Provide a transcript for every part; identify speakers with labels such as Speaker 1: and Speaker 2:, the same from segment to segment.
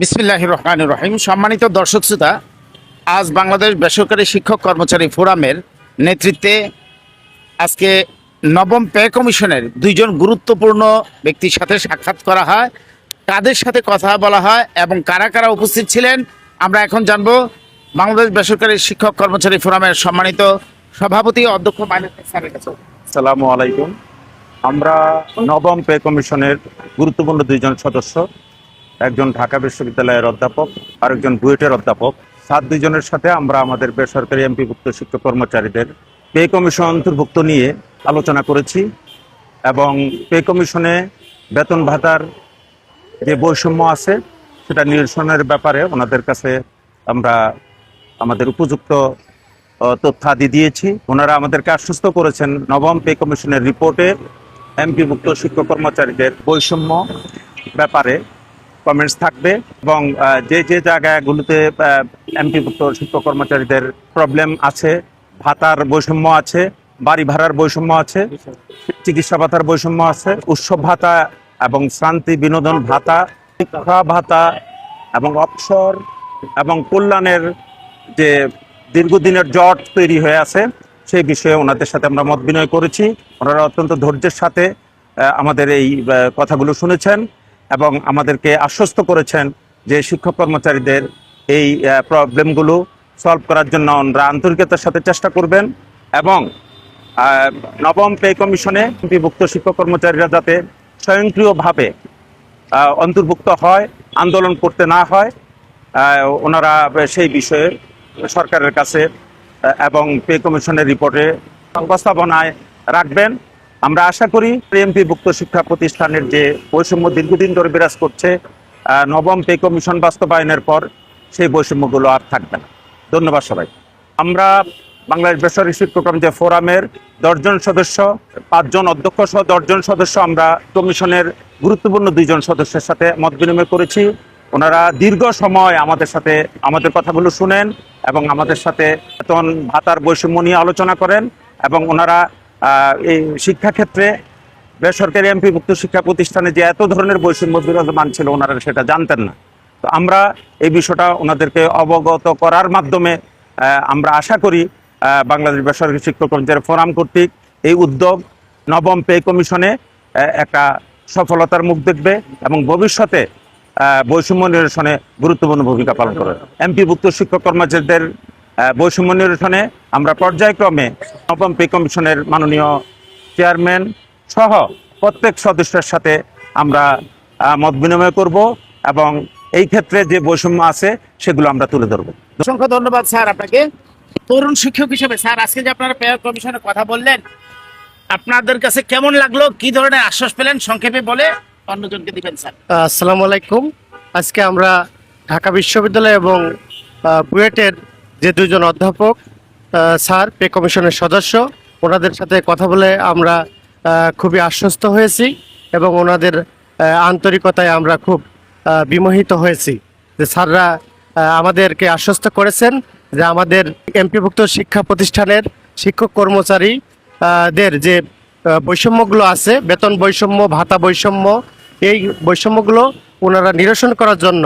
Speaker 1: বিসমিল্লাহ রহমান রহিম সম্মানিত দর্শক শ্রোতা, আজ বাংলাদেশ বেসরকারি শিক্ষক কর্মচারী ফোরামের নেতৃত্বে আজকে নবম পে কমিশনের দুইজন গুরুত্বপূর্ণ ব্যক্তির সাথে সাক্ষাৎ করা হয়। তাদের সাথে কথা বলা হয় এবং কারা কারা উপস্থিত ছিলেন, আমরা এখন জানব। বাংলাদেশ বেসরকারি শিক্ষক কর্মচারী ফোরামের সম্মানিত সভাপতি অধ্যক্ষ স্যারের কাছে।
Speaker 2: সালামু আলাইকুম। আমরা নবম পে কমিশনের গুরুত্বপূর্ণ দুইজন সদস্য। একজন ঢাকা বিশ্ববিদ্যালয়ের অধ্যাপক আর একজন বুয়েটের অধ্যাপক। সাত দুইজনের সাথে আমরা আমাদের বেসরকারি এমপিভুক্ত শিক্ষক কর্মচারীদের পে কমিশন অন্তর্ভুক্ত নিয়ে আলোচনা করেছি এবং পে কমিশনে বেতন ভাতার যে বৈষম্য আছে, সেটা নিরসনের ব্যাপারে ওনাদের কাছে আমরা আমাদের উপযুক্ত তথ্যাদি দিয়েছি। ওনারা আমাদেরকে আশ্বস্ত করেছেন নবম পে কমিশনের রিপোর্টে এমপিভুক্ত শিক্ষক কর্মচারীদের বৈষম্য ব্যাপারে কমেন্টস থাকবে এবং যে যে জায়গাগুলোতে এমপিভুক্ত শিক্ষক কর্মচারীদের প্রবলেম আছে, ভাতার বৈষম্য আছে, বাড়ি ভাড়ার বৈষম্য আছে, চিকিৎসা ভাতার বৈষম্য আছে, উৎসব ভাতা এবং শ্রান্তি বিনোদন ভাতা, শিক্ষা ভাতা এবং অবসর এবং কল্যাণের যে দীর্ঘদিনের জট তৈরি হয়ে আছে, সেই বিষয়ে ওনাদের সাথে আমরা মত বিনিময় করেছি। ওনারা অত্যন্ত ধৈর্যের সাথে আমাদের এই কথাগুলো শুনেছেন। এবং আমাদেরকে আশ্বস্ত করেছেন যে শিক্ষক কর্মচারীদের এই প্রবলেমগুলো সলভ করার জন্য ওনারা আন্তরিকতার সাথে চেষ্টা করবেন এবং নবম পে কমিশনে বিভুক্ত শিক্ষক কর্মচারীরা যাতে স্বয়ংক্রিয়ভাবে অন্তর্ভুক্ত হয়, আন্দোলন করতে না হয় ওনারা সেই বিষয়ে সরকারের কাছে এবং পে কমিশনের রিপোর্টে উপস্থাপনায় রাখবেন। আমরা আশা করি এমপিভুক্ত শিক্ষা প্রতিষ্ঠানের যে বৈষম্য দীর্ঘদিন ধরে বিরাজ করছে নবম পে কমিশন বাস্তবায়নের পর সেই বৈষম্যগুলো আর থাকবে না। ধন্যবাদ সবাই। আমরা বাংলাদেশ বেসরকারি শিক্ষক যে ফোরামের দশজন সদস্য, পাঁচজন অধ্যক্ষ সহ দশজন সদস্য আমরা কমিশনের গুরুত্বপূর্ণ দুইজন সদস্যের সাথে মত বিনিময় করেছি। ওনারা দীর্ঘ সময় আমাদের সাথে আমাদের কথাগুলো শুনেন এবং আমাদের সাথে বেতন ভাতার বৈষম্য নিয়ে আলোচনা করেন এবং ওনারা এই শিক্ষাক্ষেত্রে বেসরকারি এমপিভুক্ত শিক্ষা প্রতিষ্ঠানে যে এত ধরনের বৈষম্য বিরাজমান ছিল ওনারা সেটা জানতেন না। তো আমরা এই বিষয়টা ওনাদেরকে অবগত করার মাধ্যমে আমরা আশা করি বাংলাদেশ বেসরকারি শিক্ষক কর্মচারী ফোরাম কর্তৃক এই উদ্যোগ নবম পে কমিশনে একটা সফলতার মুখ দেখবে এবং ভবিষ্যতে বৈষম্য নিরসনে গুরুত্বপূর্ণ ভূমিকা পালন করবে। এমপিভুক্ত শিক্ষক কর্মচারীদের বৈষম্য নিরসনে আমরা পর্যায়ক্রমে নবম পে কমিশনের মাননীয় চেয়ারম্যান সহ প্রত্যেক সদস্যের সাথে আমরা মত বিনিময় করব এবং এই ক্ষেত্রে যে বৈষম্য আছে সেগুলো আমরা তুলে ধরবো।
Speaker 1: অসংখ্য ধন্যবাদ স্যার আপনাকে। তরুণ শিক্ষক হিসেবে স্যার আজকে যে আপনারা পেয়ার কমিশনে কথা বললেন আপনাদের কাছে কেমন লাগল? কি ধরনের আশ্বাস পেলেন? সংক্ষেপে বলে অন্যজনকে দিবেন স্যার।
Speaker 3: আসসালামু আলাইকুম। আজকে আমরা ঢাকা বিশ্ববিদ্যালয় এবং বুয়েটের যে দুজন অধ্যাপক স্যার, পে কমিশনের সদস্য, ওনাদের সাথে কথা বলে আমরা খুবই আশ্বস্ত হয়েছি এবং ওনাদের আন্তরিকতায় আমরা খুব বিমোহিত হয়েছি যে স্যাররা আমাদেরকে আশ্বস্ত করেছেন যে আমাদের এমপিভুক্ত শিক্ষা প্রতিষ্ঠানের শিক্ষক কর্মচারী দের যে বৈষম্যগুলো আছে, বেতন বৈষম্য, ভাতা বৈষম্য, এই বৈষম্যগুলো ওনারা নিরসন করার জন্য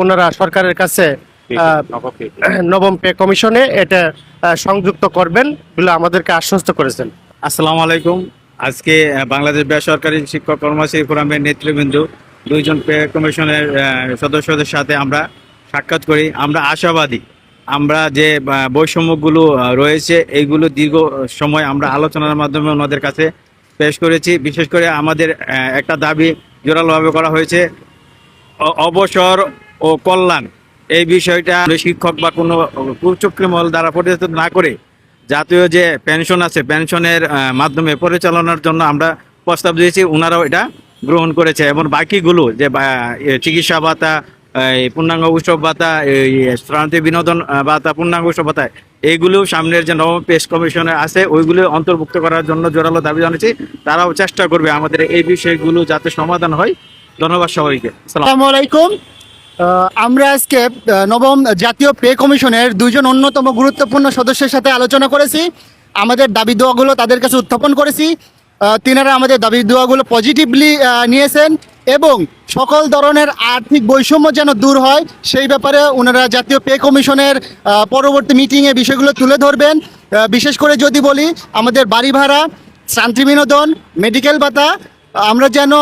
Speaker 3: ওনারা সরকারের কাছে নবম পে কমিশনে এটা আহ, সংযুক্ত করবেন বলে আমাদেরকে আশ্বস্ত করেছেন।
Speaker 4: আসসালামু আলাইকুম। আজকে বাংলাদেশ বেসরকারি শিক্ষক কর্মচারী ফোরামের নেতৃবৃন্দ দুইজন পে কমিশনের আহ, সদস্যদের সাথে আমরা সাক্ষাৎ করি। আমরা আশাবাদী। আমরা যে বৈষম্যগুলো রয়েছে এইগুলো দীর্ঘ সময় আমরা আলোচনার মাধ্যমে ওনাদের কাছে পেশ করেছি। বিশেষ করে আমাদের আহ, একটা দাবি জোরালোভাবে করা হয়েছে অবসর ও কল্যাণ। এই বিষয়টা শিক্ষক বা কোনো কুচক্রিমল দ্বারা পরিচালিত না করে জাতীয় যে পেনশন আছে, পেনশনের মাধ্যমে পরিচালনার জন্য আমরা প্রস্তাব দিয়েছি ওনারাও এটা গ্রহণ করেছে। এবং বাকিগুলো যে চিকিৎসা ভাতা, এই পূর্ণাঙ্গ উৎসব ভাতা, এই শ্রান্তি বিনোদন ভাতা, পূর্ণাঙ্গ উৎসব ভাতা এইগুলো সামনের যে নবম পেশ কমিশনে আছে, ওইগুলো অন্তর্ভুক্ত করার জন্য জোরালো দাবি জানিয়েছি তারাও চেষ্টা করবে আমাদের এই বিষয়গুলো যাতে সমাধান হয়। ধন্যবাদ সবাইকে। সালাম
Speaker 5: আসসালামু আলাইকুম। আমরা আজকে নবম জাতীয় পে কমিশনের দুইজন অন্যতম গুরুত্বপূর্ণ সদস্যের সাথে আলোচনা করেছি। আমাদের দাবি দোয়াগুলো তাদের কাছে উত্থাপন করেছি। তিনারা আমাদের দাবি দোয়াগুলো পজিটিভলি নিয়েছেন এবং সকল ধরনের আর্থিক বৈষম্য যেন দূর হয়, সেই ব্যাপারে ওনারা জাতীয় পে কমিশনের পরবর্তী মিটিংয়ে বিষয়গুলো তুলে ধরবেন। বিশেষ করে যদি বলি, আমাদের বাড়ি ভাড়া, শান্তি বিনোদন মেডিকেল ভাতা, আমরা যেন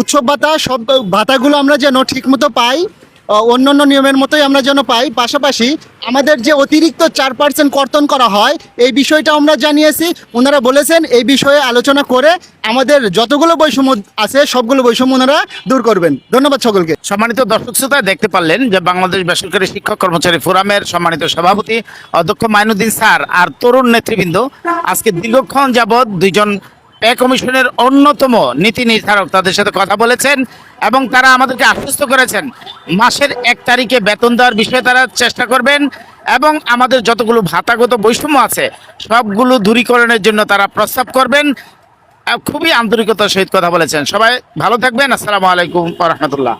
Speaker 5: উৎসব ভাতা, সব ভাতাগুলো আমরা যেন ঠিকমতো পাই। আহ, অন্য নিয়মের মতোই আমরা যেন পাই। পাশাপাশি আমাদের যে অতিরিক্ত চার পার্সেন্ট কর্তন করা হয় এই বিষয়টা আমরা জানিয়েছি। ওনারা বলেছেন এই বিষয়ে আলোচনা করে আমাদের যতগুলো বৈষম্য আছে সবগুলো বৈষম্য ওনারা দূর করবেন। ধন্যবাদ সকলকে।
Speaker 1: সম্মানিত দর্শক শ্রোতা দেখতে পারলেন যে বাংলাদেশ বেসরকারি শিক্ষক কর্মচারী ফোরামের সম্মানিত সভাপতি অধ্যক্ষ মাইনুদ্দিন স্যার আর তরুণ নেতৃবৃন্দ আজকে দীর্ঘক্ষণ যাবৎ দুইজন পে কমিশনের অন্যতম নীতি নির্ধারক তাদের সাথে কথা বলেছেন এবং তারা আমাদেরকে আশ্বস্ত করেছেন। মাসের এক তারিখে বেতন দেওয়ার বিষয়ে তারা চেষ্টা করবেন এবং আমাদের যতগুলো ভাতাগত বৈষম্য আছে, সবগুলো দূরীকরণের জন্য তারা প্রস্তাব করবেন। খুবই আন্তরিকতার সহিত কথা বলেছেন। সবাই ভালো থাকবেন। আসসালামু আলাইকুম রহমতুল্লাহ।